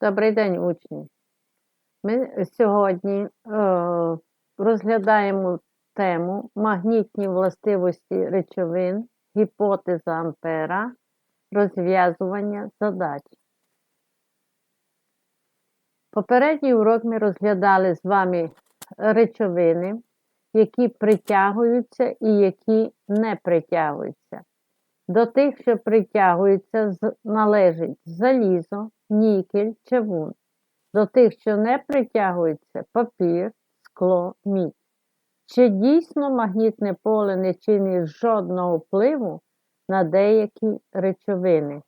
Добрий день, учні. Ми сьогодні е, розглядаємо тему магнітні властивості речовин, гіпотеза Ампера, розв'язування задач. Попередній урок ми розглядали з вами речовини, які притягуються і які не притягуються. До тих, що притягуються, належить залізо, нікель, чавун. До тих, що не притягуються, папір, скло, мідь. Чи дійсно магнітне поле не чинить жодного впливу на деякі речовини?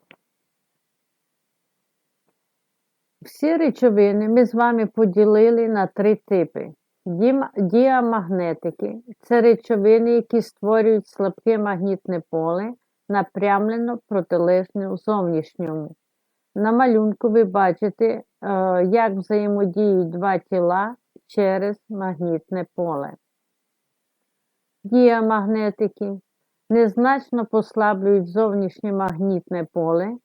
Всі речовини ми з вами поділили на три типи. Діамагнетики це речовини, які створюють слабке магнітне поле, напрямлено протилежне зовнішньому. На малюнку ви бачите, е, як взаємодіють два тіла через магнітне поле. Діамагнетики незначно послаблюють зовнішнє магнітне поле,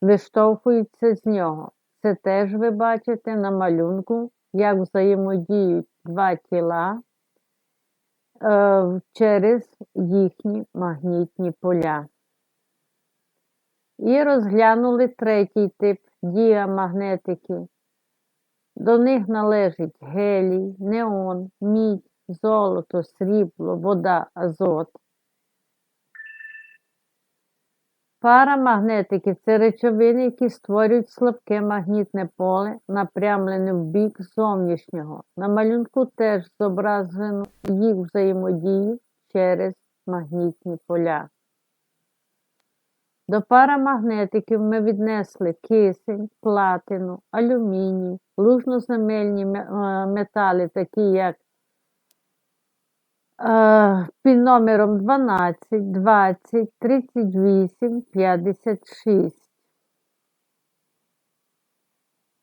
виштовхуються з нього. Це теж ви бачите на малюнку, як взаємодіють два тіла е, через їхні магнітні поля. І розглянули третій тип діамагнетики. До них належить гелій, неон, мідь, золото, срібло, вода, азот. Парамагнетики це речовини, які створюють слабке магнітне поле, напрямлене в бік зовнішнього. На малюнку теж зображено їх взаємодію через магнітні поля. До парамагнетиків ми віднесли кисень, платину, алюміній, лужноземельні е, метали, такі як е, під номером 12, 20, 38, 56.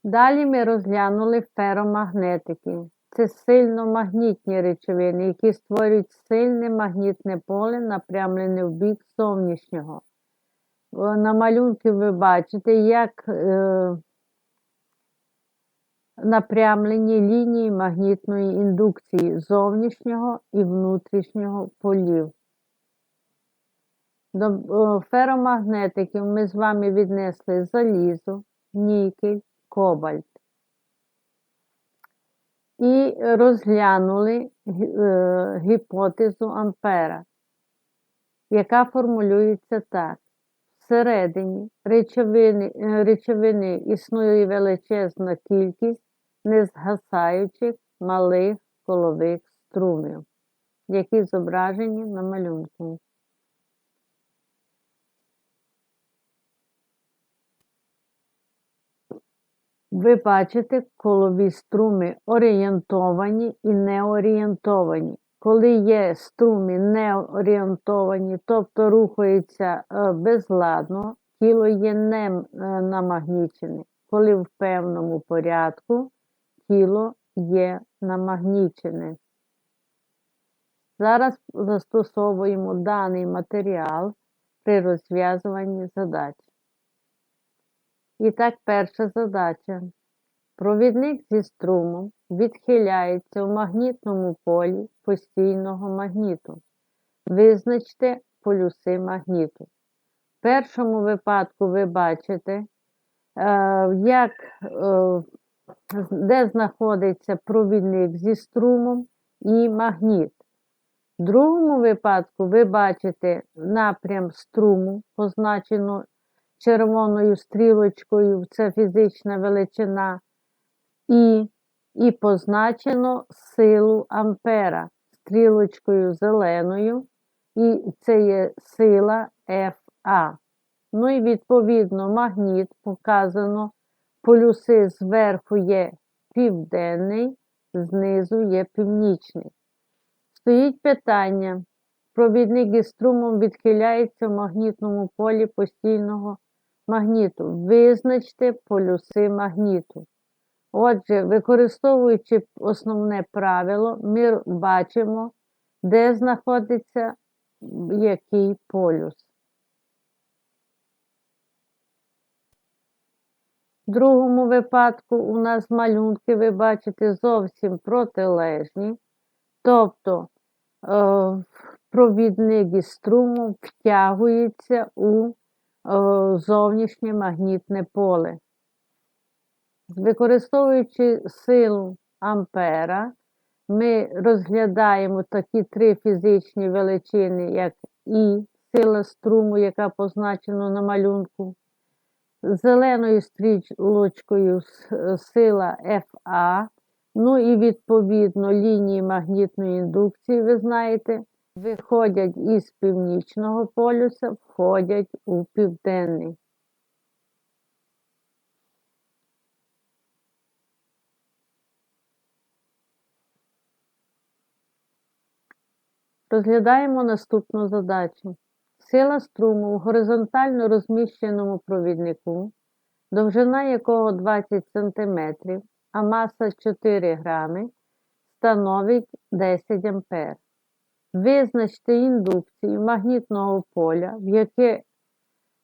Далі ми розглянули феромагнетики. Це сильномагнітні речовини, які створюють сильне магнітне поле, напрямлене в бік зовнішнього. На малюнку ви бачите, як е, напрямлені лінії магнітної індукції зовнішнього і внутрішнього полів. До феромагнетиків ми з вами віднесли залізо, нікель, кобальт. І розглянули е, гіпотезу Ампера, яка формулюється так. Всередині речовини, е, речовини існує величезна кількість незгасаючих малих колових струмів, які зображені на малюнку. Ви бачите колові струми орієнтовані і неорієнтовані. Коли є струми неорієнтовані, тобто рухаються е, безладно, тіло є не е, намагнічене. Коли в певному порядку тіло є намагнічене. Зараз застосовуємо даний матеріал при розв'язуванні задач. І так, перша задача. Провідник зі струмом відхиляється в магнітному полі постійного магніту. Визначте полюси магніту. В першому випадку ви бачите, е, як, е, де знаходиться провідник зі струмом і магніт. В другому випадку ви бачите напрям струму, позначено червоною стрілочкою, це фізична величина, і, і позначено силу ампера стрілочкою зеленою, і це є сила Фа. Ну і відповідно магніт показано, полюси зверху є південний, знизу є північний. Стоїть питання. Провідник із струмом відхиляється в магнітному полі постійного магніту. Визначте полюси магніту. Отже, використовуючи основне правило, ми бачимо, де знаходиться який полюс. В другому випадку у нас малюнки, ви бачите, зовсім протилежні. Тобто е, провідник із струму втягується у е, зовнішнє магнітне поле. Використовуючи силу Ампера, ми розглядаємо такі три фізичні величини, як І, сила струму, яка позначена на малюнку, зеленою стрілочкою сила FA, ну і відповідно лінії магнітної індукції, ви знаєте, виходять із північного полюса, входять у південний. Розглядаємо наступну задачу. Сила струму в горизонтально розміщеному провіднику, довжина якого 20 см, а маса 4 грами, становить 10 А. Визначте індукцію магнітного поля, в яке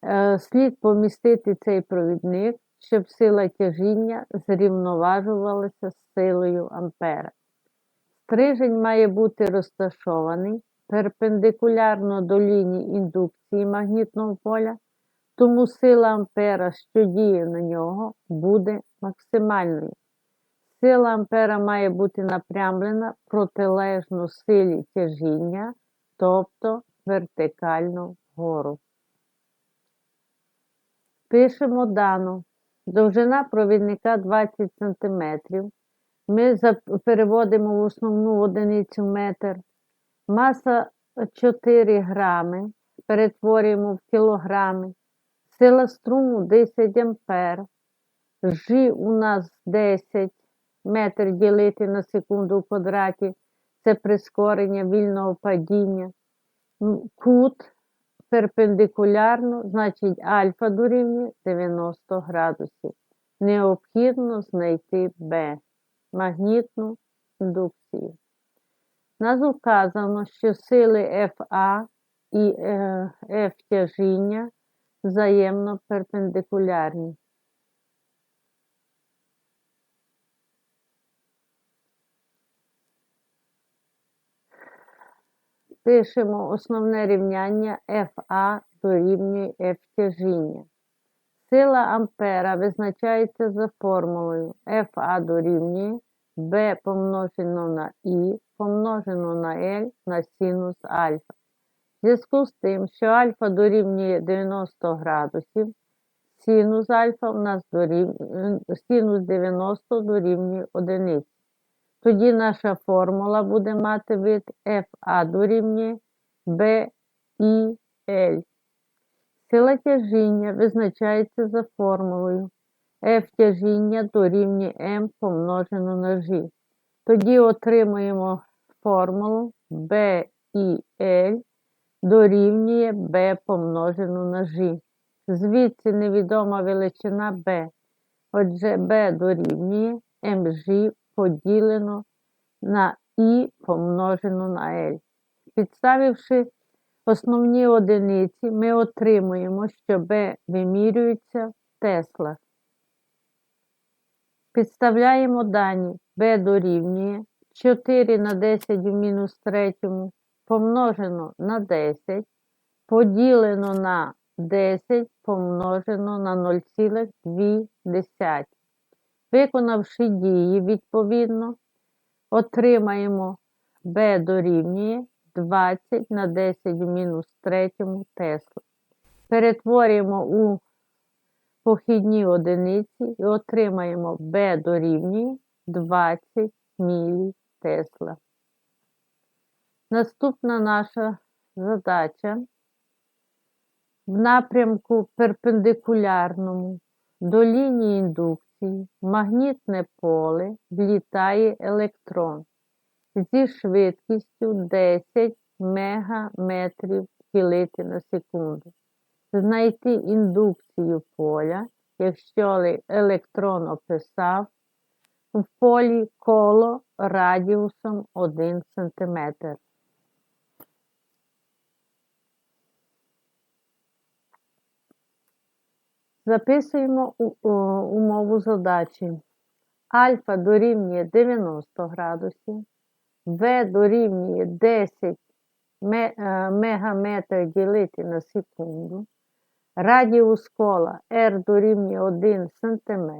е, слід помістити цей провідник, щоб сила тяжіння зрівноважувалася з силою Ампера. Стрижень має бути розташований перпендикулярно до лінії індукції магнітного поля, тому сила Ампера, що діє на нього, буде максимальною. Сила Ампера має бути напрямлена протилежно силі тяжіння, тобто вертикально вгору. Пишемо дану. Довжина провідника 20 см. Ми переводимо в основну одиницю метр. Маса 4 грами. Перетворюємо в кілограми. Сила струму 10 ампер. Жі у нас 10 метр ділити на секунду в квадраті. Це прискорення вільного падіння. Кут перпендикулярно, значить альфа дорівнює 90 градусів. Необхідно знайти Б магнітну індукцію. Нас указано, що сили Фа і е, F тяжіння взаємно перпендикулярні. Пишемо основне рівняння Фа дорівнює F тяжіння. Сила Ампера визначається за формулою Фа дорівнює b помножено на І помножено на L на синус альфа. В зв'язку з тим, що альфа дорівнює 90 градусів, синус альфа у нас дорівнює, синус 90 дорівнює 1. Тоді наша формула буде мати вид FA дорівнює B і L. Сила тяжіння визначається за формулою F тяжіння дорівнює m помножено на g. Тоді отримуємо формулу B і L дорівнює B помножено на g. Звідси невідома величина B. Отже, B дорівнює mg поділено на I помножено на L. Підставивши основні одиниці, ми отримуємо, що B вимірюється в теслах. Підставляємо дані b дорівнює 4 на 10 в мінус третьому помножено на 10, поділено на 10 помножено на 0,2. Виконавши дії, відповідно, отримаємо b дорівнює 20 на 10 в мінус третьому Тесла. Перетворюємо у похідні одиниці і отримаємо B дорівнює 20 мілі Тесла. Наступна наша задача в напрямку перпендикулярному до лінії індукції магнітне поле влітає електрон зі швидкістю 10 мегаметрів кілити на секунду знайти індукцію поля, якщо електрон описав в полі коло радіусом 1 см. Записуємо умову задачі. Альфа дорівнює 90 градусів, В дорівнює 10 е, мегаметр ділити на секунду, радіус кола R дорівнює 1 см,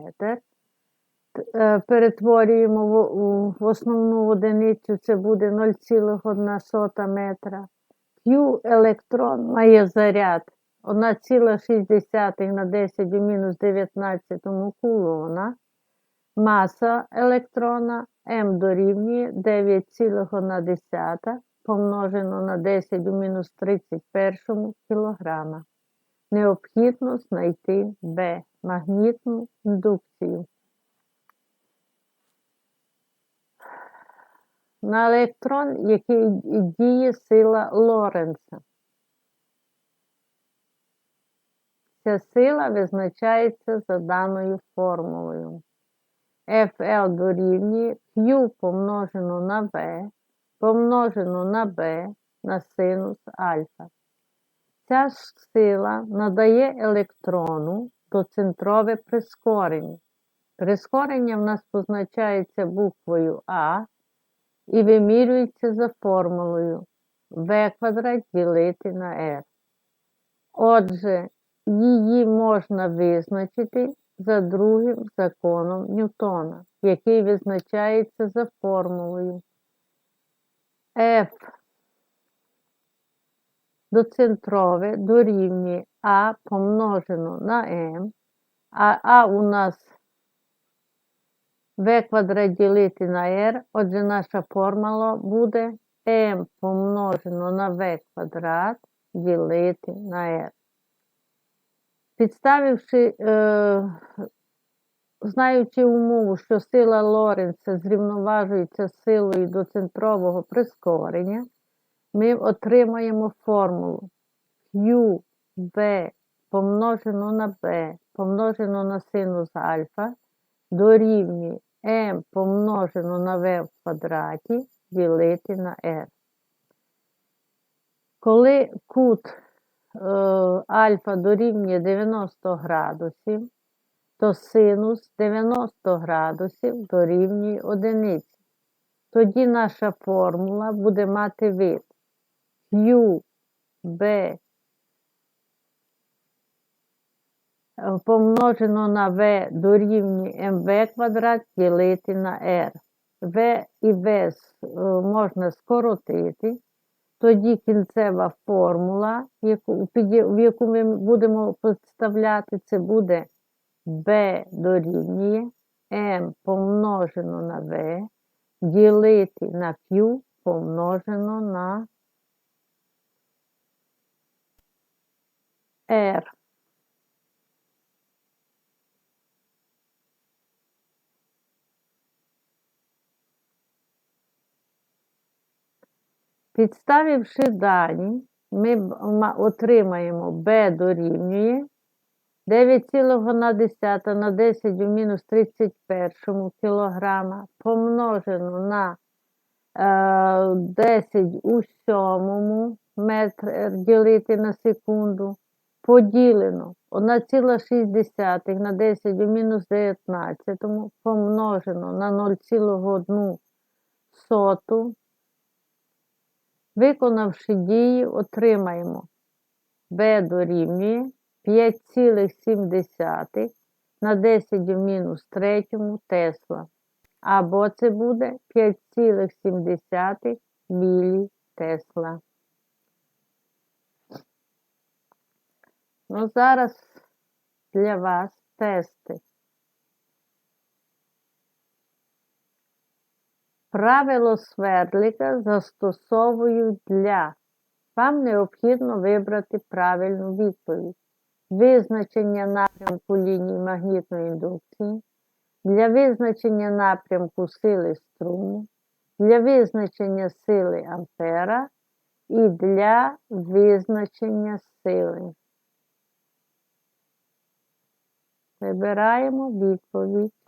е, перетворюємо в, основну одиницю, це буде 0,1 метра. Q електрон має заряд 1,6 на 10 у мінус 19 кулона. Маса електрона М дорівнює 9,1 помножено на 10 у мінус 31 кілограма. Необхідно знайти Б магнітну індукцію. На електрон, який діє сила Лоренца. Ця сила визначається за даною формулою. FL дорівнює Q помножено на V помножено на B на синус альфа. Ця ж сила надає електрону доцентрове прискорення. Прискорення в нас позначається буквою А і вимірюється за формулою v квадрат ділити на r. Отже, її можна визначити за другим законом Ньютона, який визначається за формулою F доцентрове дорівнює А помножено на М, а А у нас v квадрат ділити на r, отже, наша формула буде m помножено на v квадрат ділити на r. Підставивши, е, знаючи умову, що сила Лоренца зрівноважується силою доцентрового прискорення, ми отримаємо формулу Q v помножено на b помножено на синус альфа дорівнює m помножено на v в квадраті ділити на r. Коли кут альфа дорівнює 90 градусів, то синус 90 градусів дорівнює одиниці. Тоді наша формула буде мати вид Q, B помножено на v дорівнює mv квадрат ділити на r. v і v е, можна скоротити, тоді кінцева формула, в яку ми будемо підставляти, це буде b дорівнює m помножено на v ділити на q помножено на r. Підставивши дані, ми отримаємо b дорівнює 9,1 на 10 у мінус 31 кг помножено на е, 10 у 7 метр ділити на секунду, поділено 1,6 на 10 у мінус 19 помножено на 0,1 соту Виконавши дії, отримаємо b дорівнює 5,7 на 10 в мінус 3 тесла. Або це буде 5,7 мілі тесла. Ну, зараз для вас тести. Правило свердлика застосовую для. Вам необхідно вибрати правильну відповідь. Визначення напрямку лінії магнітної індукції, для визначення напрямку сили струму, для визначення сили ампера і для визначення сили. Вибираємо відповідь.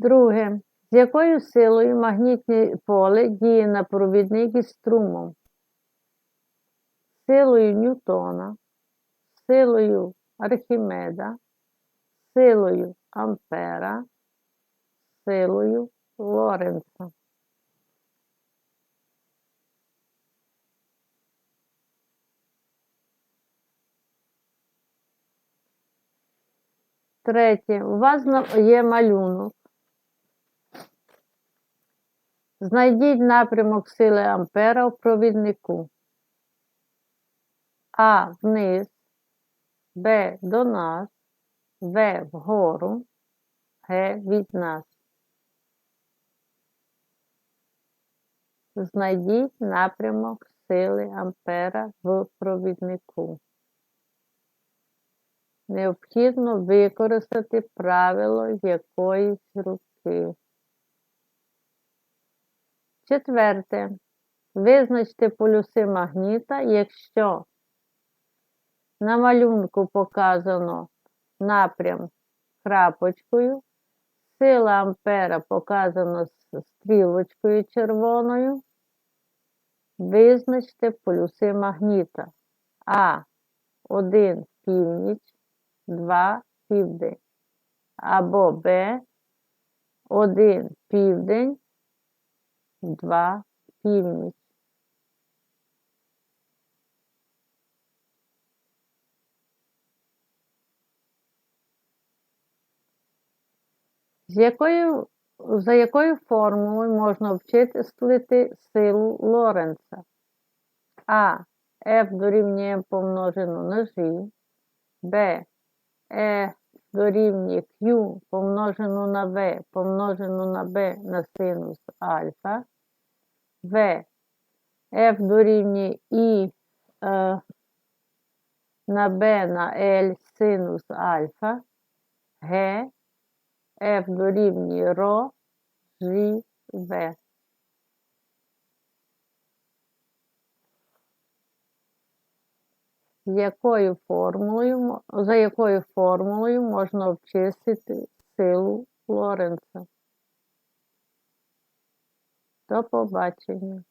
Друге. З якою силою магнітне поле діє на провідник із струмом? Силою Ньютона, силою Архімеда, силою Ампера, силою Лоренца. Третє. У вас є малюнок. Знайдіть напрямок сили Ампера у провіднику. А вниз, Б до нас, В вгору, Г від нас. Знайдіть напрямок сили Ампера в провіднику. Необхідно використати правило якоїсь руки. Четверте. Визначте полюси магніта, якщо на малюнку показано напрям крапочкою, сила ампера показана з стрілочкою червоною. Визначте полюси магніта. А. 1 північ, 2 південь. Або Б. 1 південь, 2 північ. З якою, за якою формулою можна обчислити силу Лоренца? А. F дорівнює помножено на G. Б. E дорівнює Q помножено на V помножено на B на синус альфа. В. F дорівнює I е, на B на L синус альфа. Г. F дорівнює ро G В. Якою формулою, за якою формулою можна обчислити силу Лоренца? До побачення.